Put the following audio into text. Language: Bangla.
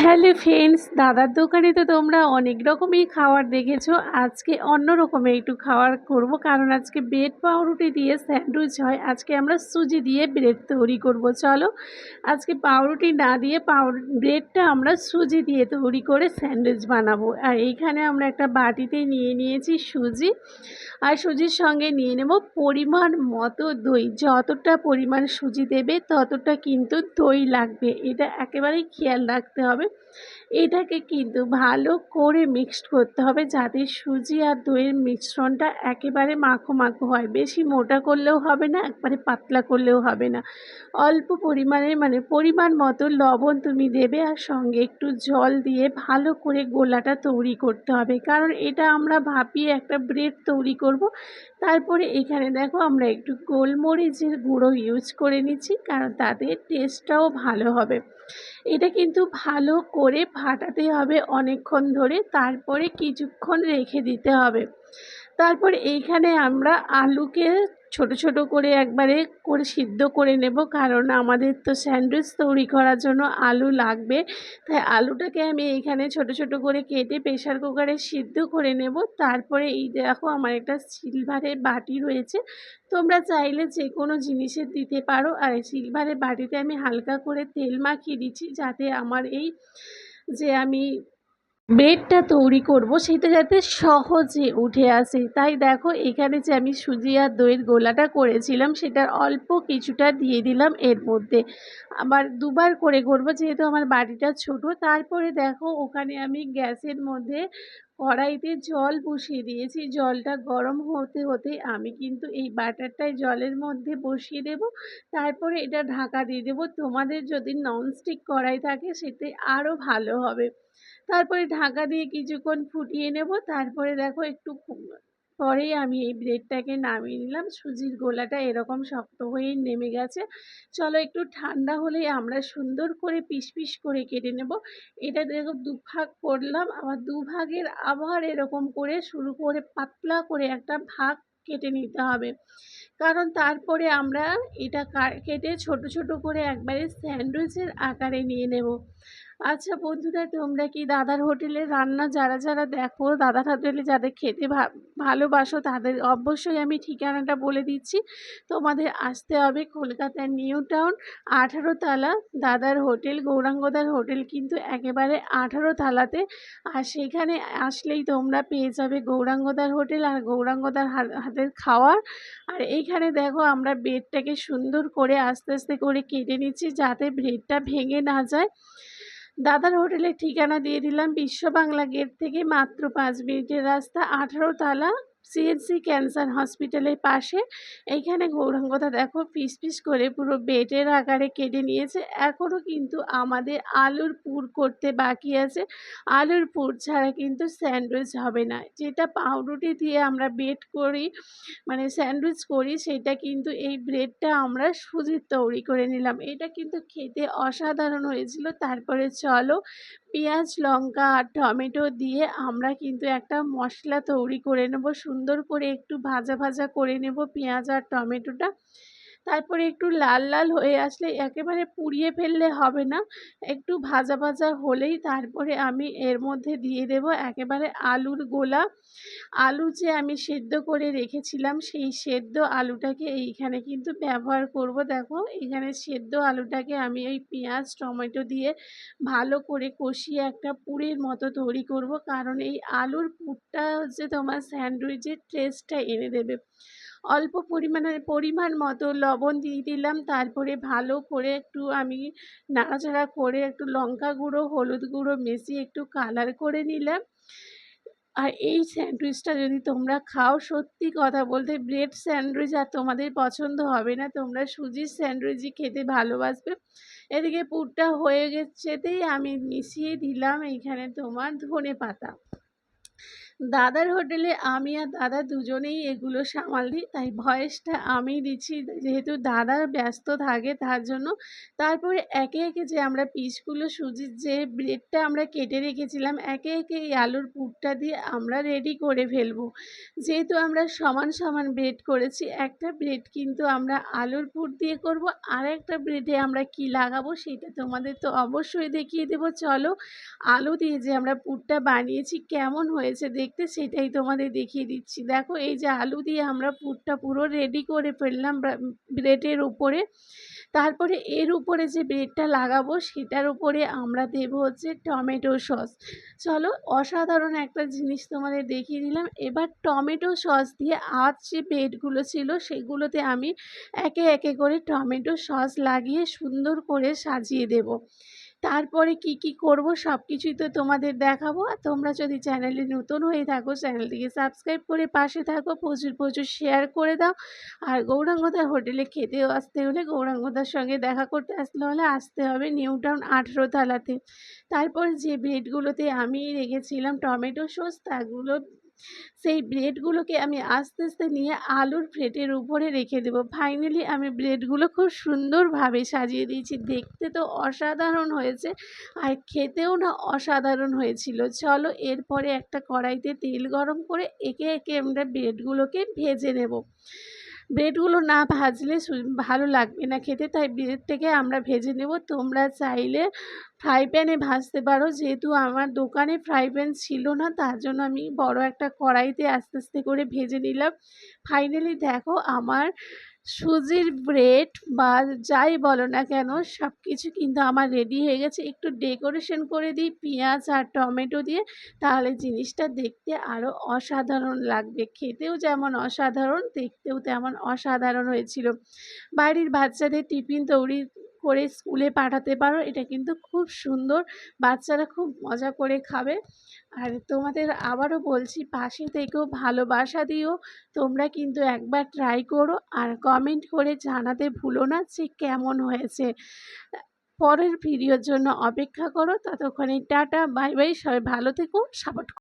হ্যালো ফ্রেন্ডস, দাদার দোকানে তো তোমরা অনেক রকমই খাবার দেখেছ। আজকে অন্য রকমের একটু খাবার করব, কারণ আজকে ব্রেড পাউরুটি দিয়ে স্যান্ডউইচ হয়। আজকে আমরা সুজি দিয়ে ব্রেড তৈরি করব, চলো। আজকে পাউরুটি না দিয়ে পাউর, ব্রেডটা আমরা সুজি দিয়ে তৈরি করে স্যান্ডউইচ বানাবো। আর এইখানে আমরা একটা বাটিতে নিয়ে নিয়েছি সুজি। আর সুজির সঙ্গে নিয়ে নেব পরিমাণ মতো দই। যতটা পরিমাণ সুজি দেবে ততটা কিন্তু দই লাগবে। এটা একেবারেই খেয়াল রাখতে হবে। এটাকে কিন্তু ভালো করে মিক্সড করতে হবে যাতে সুজি আর দইয়ের মিশ্রণটা একেবারে মাখো মাখো হয়। বেশি মোটা করলেও হবে না, একবারে পাতলা করলেও হবে না। অল্প পরিমাণে মানে পরিমাণ মতো লবণ তুমি দেবে আর সঙ্গে একটু জল দিয়ে ভালো করে গোলাটা তৈরি করতে হবে। কারণ এটা আমরা ভাপিয়ে একটা ব্রেড তৈরি করব তারপরে এখানে দেখো আমরা একটু গোলমরিচের গুঁড়ো ইউজ করে নিচ্ছি, কারণ তাতে টেস্টটাও ভালো হবে। এটা কিন্তু ভালো করে ফাটাতে হবে অনেকক্ষণ ধরে, তারপরে কিছুক্ষণ রেখে দিতে হবে। তারপর এইখানে আমরা আলুকে ছোট ছোট করে একবারে করে সিদ্ধ করে নেব। কারণ আমাদের তো স্যান্ডউইচ তৈরি করার জন্য আলু লাগবে। তাই আলুটাকে আমি এইখানে ছোট ছোট করে কেটে প্রেশার কুকারে সিদ্ধ করে নেব। তারপরে এই দেখো আমার একটা সিলভারের বাটি রয়েছে। তোমরা চাইলে যে কোনো জিনিসের দিতে পারো। আর সিলভারের বাটিতে আমি হালকা করে তেল মাখিয়ে দিচ্ছি যাতে আমার এই যে আমি ব্রেডটা তৈরি করব, সেটা যাতে সহজে উঠে আসে। তাই দেখো, এখানে যে আমি সুজি আর দইয়ের গোলাটা করেছিলাম, সেটার অল্প কিছুটা দিয়ে দিলাম এর মধ্যে। আবার দুবার করে করব, যেহেতু আমার বাড়িটা ছোট, তারপরে দেখো, ওখানে আমি গ্যাসের মধ্যে কড়াইতে জল বসিয়ে দিয়েছি। জলটা গরম হতে হতে আমি কিন্তু এই বাটারটাই জলের মধ্যে বসিয়ে দেব। তারপরে এটা ঢাকা দিয়ে দেবো। তোমাদের যদি ননস্টিক কড়াই থাকে সেতে আরও ভালো হবে। তারপরে ঢাকা দিয়ে কিছুক্ষণ ফুটিয়ে নেব। তারপরে দেখো একটু পরেই আমি এই ব্রেডটাকে নামিয়ে নিলাম। সুজির গোলাটা এরকম শক্ত হয়েই নেমে গেছে। চলো একটু ঠান্ডা হলেই আমরা সুন্দর করে পিস পিস করে কেটে নেব। এটা দেখো দুভাগ করলাম। আবার দুভাগের আবার এরকম করে শুরু করে পাতলা করে একটা ভাগ কেটে নিতে হবে। কারণ তারপরে আমরা এটা কেটে ছোট ছোট করে একবারে স্যান্ডউইচের আকারে নিয়ে নেব। আচ্ছা বন্ধুরা, তোমরা কি দাদার হোটেলের রান্না যারা যারা দেখো, দাদার হোটেলে যাদের খেতে ভালোবাসো তাদের অবশ্যই আমি ঠিকানাটা বলে দিচ্ছি। তোমাদের আসতে হবে কলকাতার নিউ টাউন, আঠারো তালা দাদার হোটেল, গৌরাঙ্গদার হোটেল কিন্তু একেবারে আঠারো তালাতে। আর সেখানে আসলেই তোমরা পেয়ে যাবে গৌরাঙ্গদার হোটেল আর গৌরাঙ্গদার হাতের খাওয়ার। আর এইখানে দেখো আমরা ব্রেডটাকে সুন্দর করে আস্তে আস্তে করে কেটে নিচ্ছি যাতে ব্রেডটা ভেঙে না যায়। দাদার হোটেলের ঠিকানা দিয়ে দিলাম বিশ্ব বাংলা গেট থেকে মাত্র পাঁচ মিনিটের রাস্তা, আঠারো তালা। সিএনসি ক্যান্সার হসপিটালের পাশে। এইখানে গৌরাঙ্গদা দেখো পিস পিস করে পুরো বেটের আকারে কেটে নিয়েছে। এখনও কিন্তু আমাদের আলুর পুর করতে বাকি আছে। আলুর পুর ছাড়া কিন্তু স্যান্ডউইচ হবে না। যেটা পাউরুটি দিয়ে আমরা বেট করি মানে স্যান্ডউইচ করি, সেটা কিন্তু এই ব্রেডটা আমরা সুজির তৈরি করে নিলাম। এটা কিন্তু খেতে অসাধারণ হয়েছিল। তারপরে চলো পেঁয়াজ, লঙ্কা আর টমেটো দিয়ে আমরা কিন্তু একটা মশলা তৈরি করে নেব। সুন্দর করে একটু ভাজা ভাজা করে নেব পেঁয়াজ আর টমেটোটা। তারপরে একটু লাল লাল হয়ে আসলে একেবারে পুড়িয়ে ফেললে হবে না। একটু ভাজা ভাজা হলেই তারপরে আমি এর মধ্যে দিয়ে দেব একেবারে আলুর গোলা। আলু যে আমি সেদ্ধ করে রেখেছিলাম, সেই সেদ্ধ আলুটাকে এইখানে কিন্তু ব্যবহার করব। দেখো, এখানে সেদ্ধ আলুটাকে আমি ওই পেঁয়াজ, টমেটো দিয়ে ভালো করে কষিয়ে একটা পুরের মতো তৈরি করব। কারণ এই আলুর পুরটা হচ্ছে তোমার স্যান্ডউইচের টেস্টটা এনে দেবে। অল্প পরিমাণে, পরিমাণ মতো লবণ দিয়ে দিলাম। তারপরে ভালো করে একটু আমি নাড়াচাড়া করে একটু লঙ্কা গুঁড়ো, হলুদ গুঁড়ো মিশিয়ে একটু কালার করে নিলাম। আর এই স্যান্ডউইচটা যদি তোমরা খাও, সত্যি কথা বলতে ব্রেড স্যান্ডউইচ আর তোমাদের পছন্দ হবে না। তোমরা সুজির স্যান্ডউইচই খেতে ভালোবাসবে। এদিকে পুরটা হয়ে গেছেতেই আমি মিশিয়ে দিলাম এইখানে তোমার ধনে পাতা দাদার হোটেলে আমি আর দাদা দুজনেই এগুলো সামাল দিই, তাই ভয়েসটা আমি দিচ্ছি। যেহেতু দাদা ব্যস্ত থাকে, তার জন্য। তারপরে একে একে যে আমরা পিসগুলো সুজির যে ব্রেডটা আমরা কেটে রেখেছিলাম, একে একে এই আলুর পুরটা দিয়ে আমরা রেডি করে ফেলব। যেহেতু আমরা সমান সমান ব্রেড করেছি, একটা ব্রেড কিন্তু আমরা আলুর পুর দিয়ে করব, আর একটা ব্রেডে আমরা কি লাগাবো সেটা তোমাদের তো অবশ্যই দেখিয়ে দেবো। চলো, আলু দিয়ে যে আমরা পুরটা বানিয়েছি, কেমন হয়েছে দেখতে সেটাই তোমাদের দেখিয়ে দিচ্ছি। দেখো, এই যে আলু দিয়ে আমরা পুরটা পুরো রেডি করে ফেললাম ব্রেডের উপরে। তারপরে এর উপরে যে ব্রেডটা লাগাবো, সেটার উপরে আমরা দেবো হচ্ছে টমেটো সস। চলো, অসাধারণ একটা জিনিস তোমাদের দেখিয়ে দিলাম। এবার টমেটো সস দিয়ে আজ যে ব্রেডগুলো ছিল, সেগুলোতে আমি একে একে করে টমেটো সস লাগিয়ে সুন্দর করে সাজিয়ে দেবো। তারপরে কি কি করব সব কিছুই তো তোমাদের দেখাবো। আর তোমরা যদি চ্যানেলে নতুন হয়ে থাকো, চ্যানেলটিকে সাবস্ক্রাইব করে পাশে থাকো, প্রচুর প্রচুর শেয়ার করে দাও। আর গৌরাঙ্গদার হোটেলে খেতেও আসতে হলে গৌরাঙ্গদার সঙ্গে দেখা করতে আসলে হলে আসতে হবে নিউ টাউন আঠেরো তালাতে। তারপর যে ব্রেডগুলোতে আমি রেখেছিলাম টমেটো সস, তাগুলো সেই ব্রেডগুলোকে আমি আস্তে আস্তে নিয়ে আলুর প্লেটের উপরে রেখে দেব। ফাইনালি আমি ব্রেডগুলো খুব সুন্দরভাবে সাজিয়ে দিয়েছি। দেখতে তো অসাধারণ হয়েছে আর খেতেও না অসাধারণ হয়েছিল। চলো এরপরে একটা কড়াইতে তেল গরম করে একে একে আমরা ব্রেডগুলোকে ভেজে নেব। ব্রেডগুলো না ভাজলে ভালো লাগবে না খেতে। তাই ব্রেড থেকে আমরা ভেজে নেব। তোমরা চাইলে ফ্রাই প্যানে ভাজতে পারো। যেহেতু আমার দোকানে ফ্রাই প্যান ছিল না, তার জন্য আমি বড় একটা কড়াইতে আস্তে আস্তে করে ভেজে নিলাম। ফাইনালি দেখো, আমার সুজির ব্রেড বা যাই বলো না কেন সব কিছু কিন্তু আমার রেডি হয়ে গেছে। একটু ডেকোরেশন করে দিই, পেঁয়াজ আর টমেটো দিয়ে, তাহলে জিনিসটা দেখতে আরও অসাধারণ লাগবে। খেতেও যেমন অসাধারণ, দেখতেও তেমন অসাধারণ হয়েছিল। বাড়ির বাচ্চাদের টিফিন তৈরি করে স্কুলে পাঠাতে পারো। এটা কিন্তু খুব সুন্দর। বাচ্চারা খুব মজা করে খাবে। আর তোমাদের আবারও বলছি, পাশে থেকেও ভালোবাসা দিও। তোমরা কিন্তু একবার ট্রাই করো। আর কমেন্ট করে জানাতে ভুলো না যে কেমন হয়েছে। পরের ভিডিওর জন্য অপেক্ষা করো। ততক্ষণে টাটা বাই বাই সবাই ভালো থেকো, সাপোর্ট